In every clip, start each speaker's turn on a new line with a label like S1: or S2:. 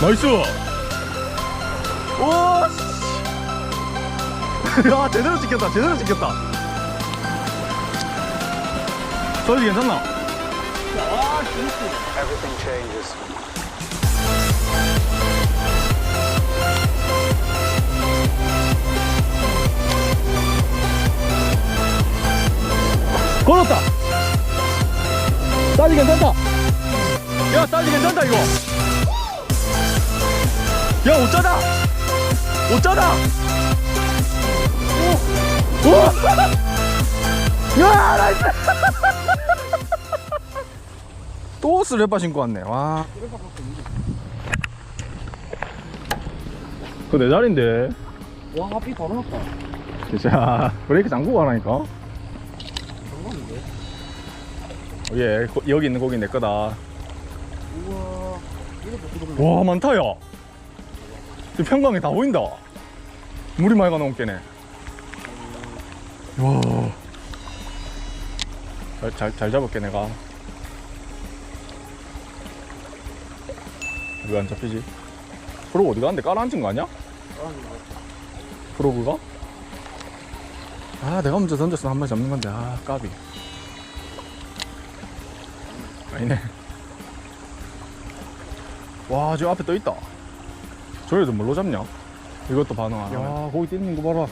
S1: 나이스 오 씨. 야 제대로 찍혔다 제대로 찍혔다 사이즈 괜찮나?
S2: Everything changes.
S1: 걸었다 사이즈 괜찮다 야 사이즈 괜찮다 이거 야 오! 오! 야 나이스! 또 스레빠 신고 왔네. 와. 그거 내 자리인데.
S3: 와 앞이 바로 났다.
S1: 진짜. 브레이크 잠그고 가라니까.
S3: 장난인데
S1: 예 거- 여기 있는 고기 내 거다.
S3: 우와. 이것도 부드럽네
S1: 와 많다 야. 저 평강에 다 보인다 물이 많이 가놓은 게네 와. 잘, 잘, 잘 잡을게 내가 왜 안 잡히지? 프로그 어디 갔는데 깔아앉은 거 아니야? 프로그가? 아 내가 먼저 던졌으면 한 마리 잡는 건데 아 까비 아니네 와, 저 앞에 떠 있다. 저래도 뭘로 잡냐? 이것도 반응 안 하네. 야, 거기 뛰는 거 봐라.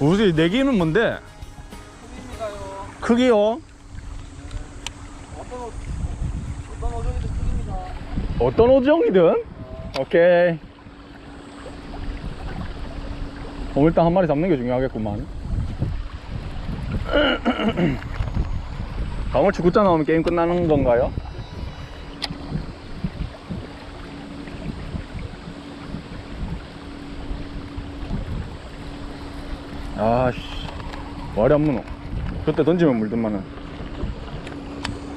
S1: 우리 내기는 뭔데?
S3: 크기입니다요
S1: 크기요?
S3: 어떤 옷 어떤 오종이든 크기입니다
S1: 어떤 오정이든? 오케이. 어, 일단 한 마리 잡는 게 중요하겠구만. 강월치 굿자 나오면 게임 끝나는 건가요? 아씨, 말이 안 무노. 그때 던지면 물든만은.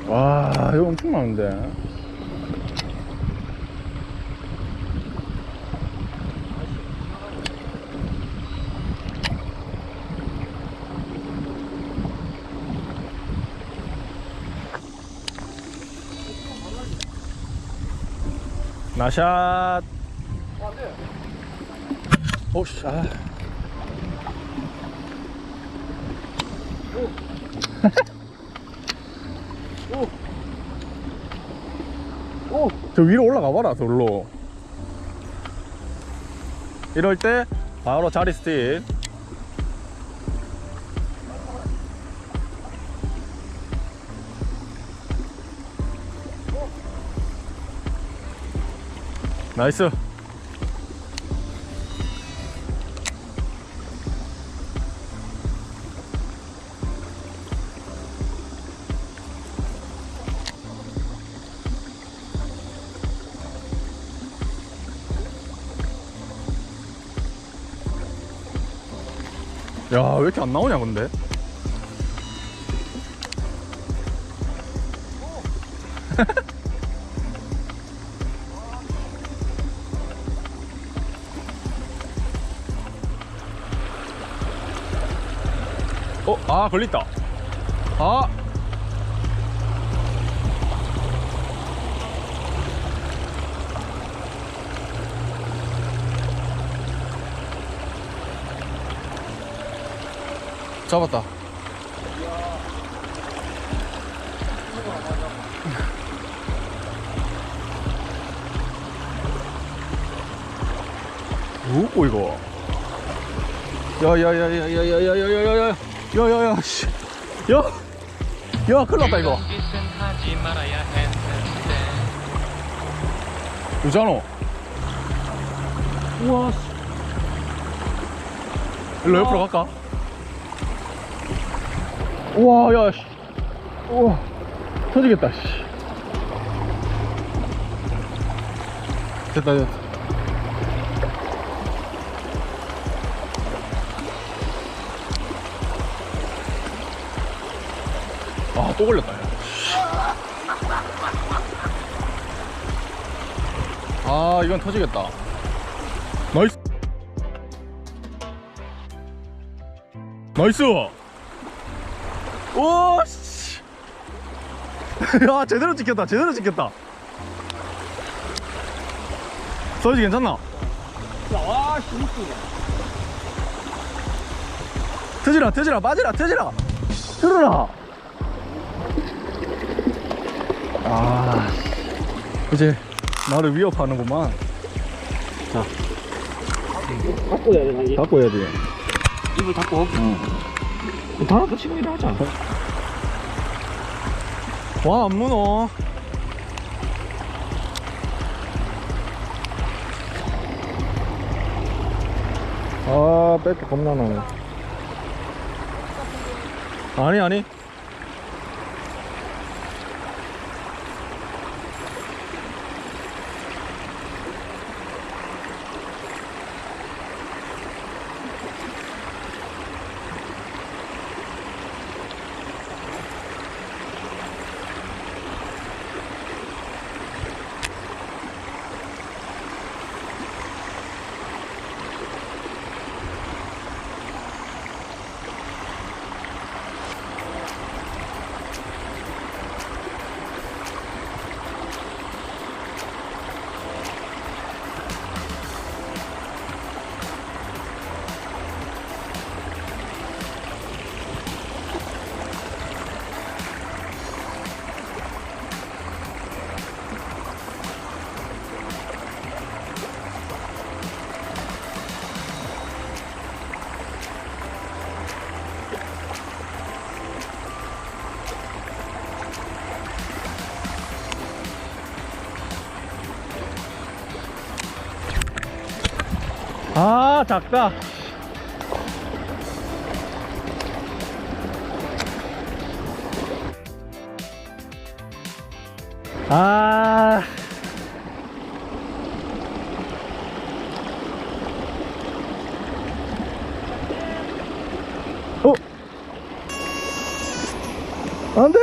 S1: 와, 이거 엄청 많은데. 나샷. 오씨, 아. 오! 저 위로 올라가 봐라, 돌로. 이럴 때 바로 자리 스틱. 나이스. 야, 왜 이렇게 안 나오냐, 근데? 어, 아, 걸렸다. 아. 잡았다. 뭐고 이거? 야야야야야야야야야야 야 야야야 씨. 야. 야, 큰일 났다 이거. 유잖아. 우와. 씨. 일로 옆으로 갈까? 우와, 야, 씨. 우와. 터지겠다, 씨. 됐다, 됐다. 또 걸렸다, 야. 아, 이건 터지겠다. 나이스. 나이스. 오, 씨. 야 제대로 찍혔다 제대로 찍혔다 서이지 괜찮나?
S3: 와, 힘쓰네.
S1: 트지라 트지라 빠지라 트지라 틀어라 아 이제 나를 위협하는구만.
S3: 닫고 해야 되나, 이게?
S1: 닫고 해야 돼.
S3: 입을 닫고. 닫아도 지금 이래 하자.
S1: 와안 무너. 아 뺏기 겁나 나네 아니 아니 작다 아. 어? 안돼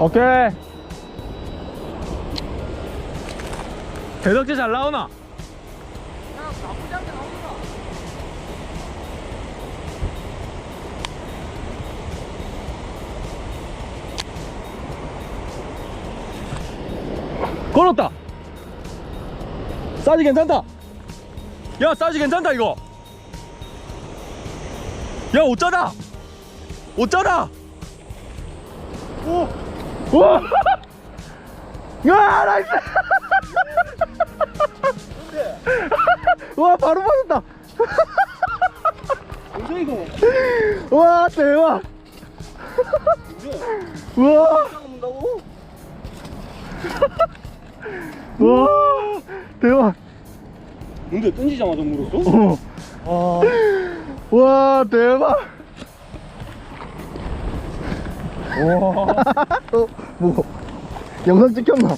S1: 오케이. 대덕지 잘 나오나? 걸었다. 싸지 괜찮다. 야 싸지 괜찮다 이거. 야 오짜다. 오짜다. 오. 우 와 야 나이스 와 바로 맞았다
S3: 뭐죠, 이거?
S1: 와 대박
S3: 뭐죠? 먹는다고?
S1: 우와 대박
S3: 근데 던지자마자 물었어?
S1: 어. 와 대박 어, 뭐 영상 찍혔나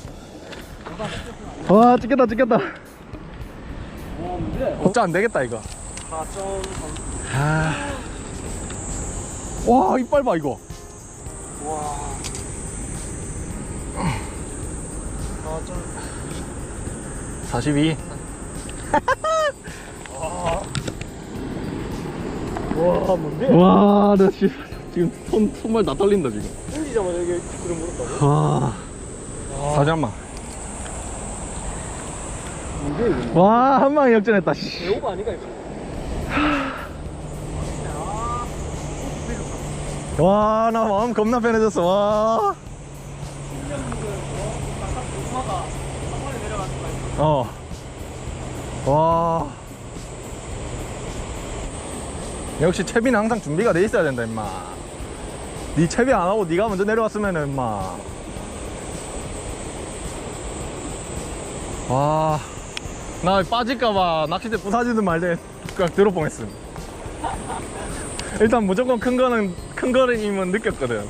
S1: 와 찍혔다 찍혔다
S3: 와, 근데.
S1: 걱정 안 되겠다 이거
S3: 4.3.
S1: 아. 와 이빨 봐 이거
S3: 와. 4.2.
S1: 42
S3: 와, 뭔데?
S1: 와, 나 지금, 지금 손, 손발 다 떨린다, 지금.
S3: 던지자마자 이게 그럼 물었다고?
S1: 와. 사지 한 방.
S3: 뭔데, 이거?
S1: 와, 한 방에 역전했다, 씨.
S3: 배우가 아니가, 이거?
S1: 와, 나 마음 겁나 편해졌어, 와. 어. 와. 역시 채비는 항상 준비가 돼 있어야 된다 임마 니 채비 안 하고 니가 먼저 내려왔으면은 임마 와나 빠질까봐 낚싯대 부사지든 말든 그냥 들어 뻔했음 일단 무조건 큰 거는 큰 거는 느꼈거든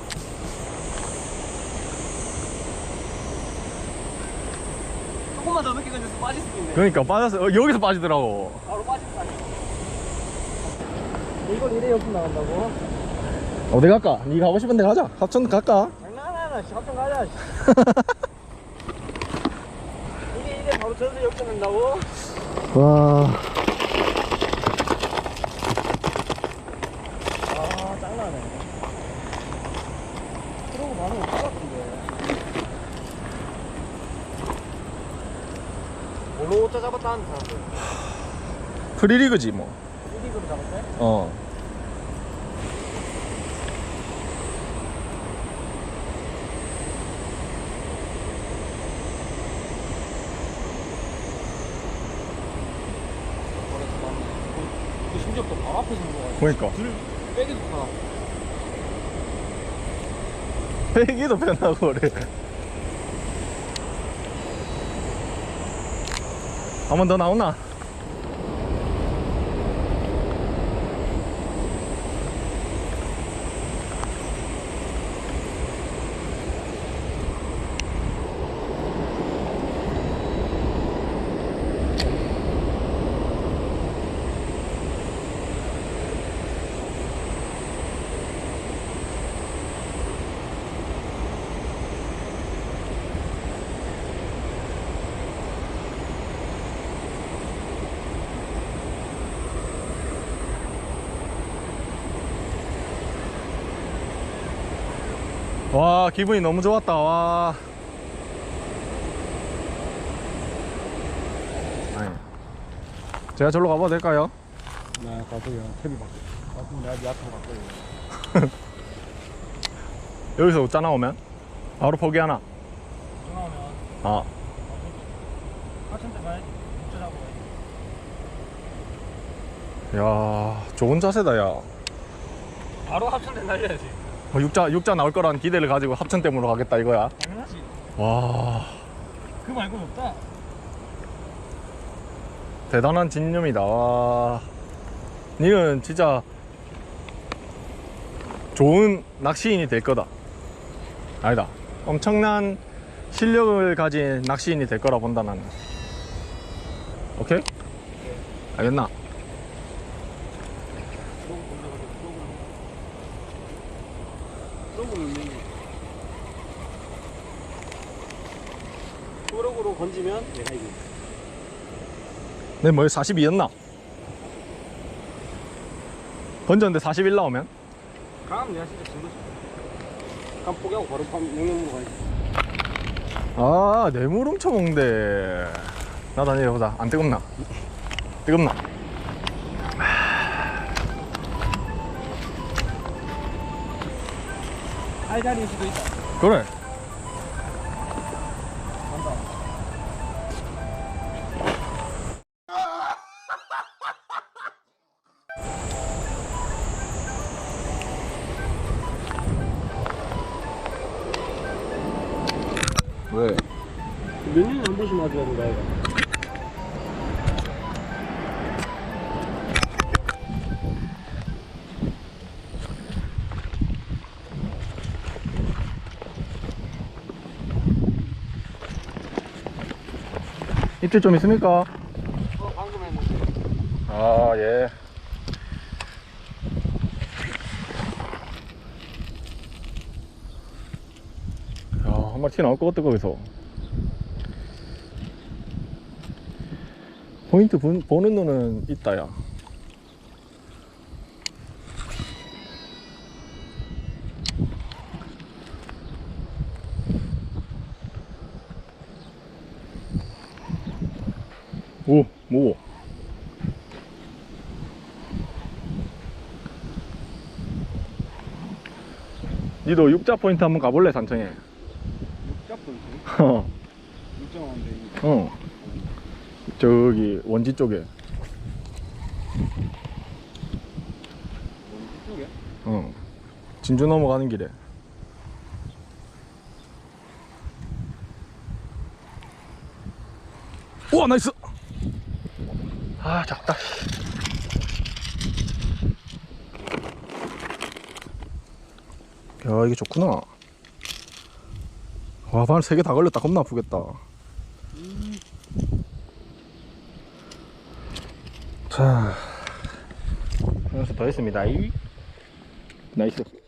S3: 조금만 더 늦게 던져서 빠질 수도 있네.
S1: 그러니까 빠졌어 어, 여기서 빠지더라고
S3: 바로 빠질 거 아니야. 이걸 이래 옆으로 나간다고?
S1: 어디 갈까? 니 가고 싶은 데 가자 합천 갈까?
S3: 장난하나, 씨. 합정 가자, 씨. 이게 이래 바로 전세 역전된다고?
S1: 와
S3: 아, 짱나네. 그러고 바로 올것 같은데. 뭘로 오자 잡았다는 사람들.
S1: 프리리그지 뭐
S3: 1위그로 잡았대?
S1: 어.
S3: 앞에서 온 거가지고.
S1: 그러니까
S3: 들 빼기도 다.
S1: 배기도 편하고 그래 한 번 더 나오나? 와 기분이 너무 좋았다 와 제가 절로 가봐도 될까요?
S3: 나 가서요. 탭이 바꿔. 가서 내가 니 앞으로 바꿔요.
S1: 여기서 웃자 나오면 바로 포기하나?
S3: 전화오면
S1: 아
S3: 하천대 가야지. 어쩌자고 해.
S1: 야 좋은 자세다 야
S3: 바로 합천대 날려야지.
S1: 어, 육자, 육자 나올 거란 기대를 가지고 합천댐으로 가겠다 이거야
S3: 당연하지.
S1: 와
S3: 그 말고는 없다.
S1: 대단한 진념이다 와 니는 진짜 좋은 낚시인이 될 거다 아니다 엄청난 실력을 가진 낚시인이 될 거라 본다 나는 오케이? 알겠나?
S3: 프로그는 프로그로 건지면 내가 이기.
S1: 내 뭐에 42였나? 건졌는데 41 나오면?
S3: 그럼 내가 진짜 진 거지. 그럼 포기하고 바로 밤 용영으로 가야지.
S1: 아 뇌물 훔쳐먹는데 나도 내려보자 안 뜨겁나? 뜨겁나?
S3: 알자리일 수도 있
S1: 입질 좀 있습니까?
S3: 어 방금 했는데.
S1: 아, 예. 야, 한 마리 튀어 나올 것 같다, 거기서. 포인트 본- 보는 눈은 있다, 야. 오, 뭐? 니도 육자 포인트 한번 가볼래 산청에
S3: 육자 포인트.
S1: 어,
S3: 육자
S1: 이어 저기 원지 쪽에 어. 진주 넘어가는 길에. 우와, 나이스! 아, 작다. 야, 이게 좋구나. 와, 바늘 세개다 걸렸다. 겁나 아프겠다. 자, 연습 더 했습니다. 이. 나이스.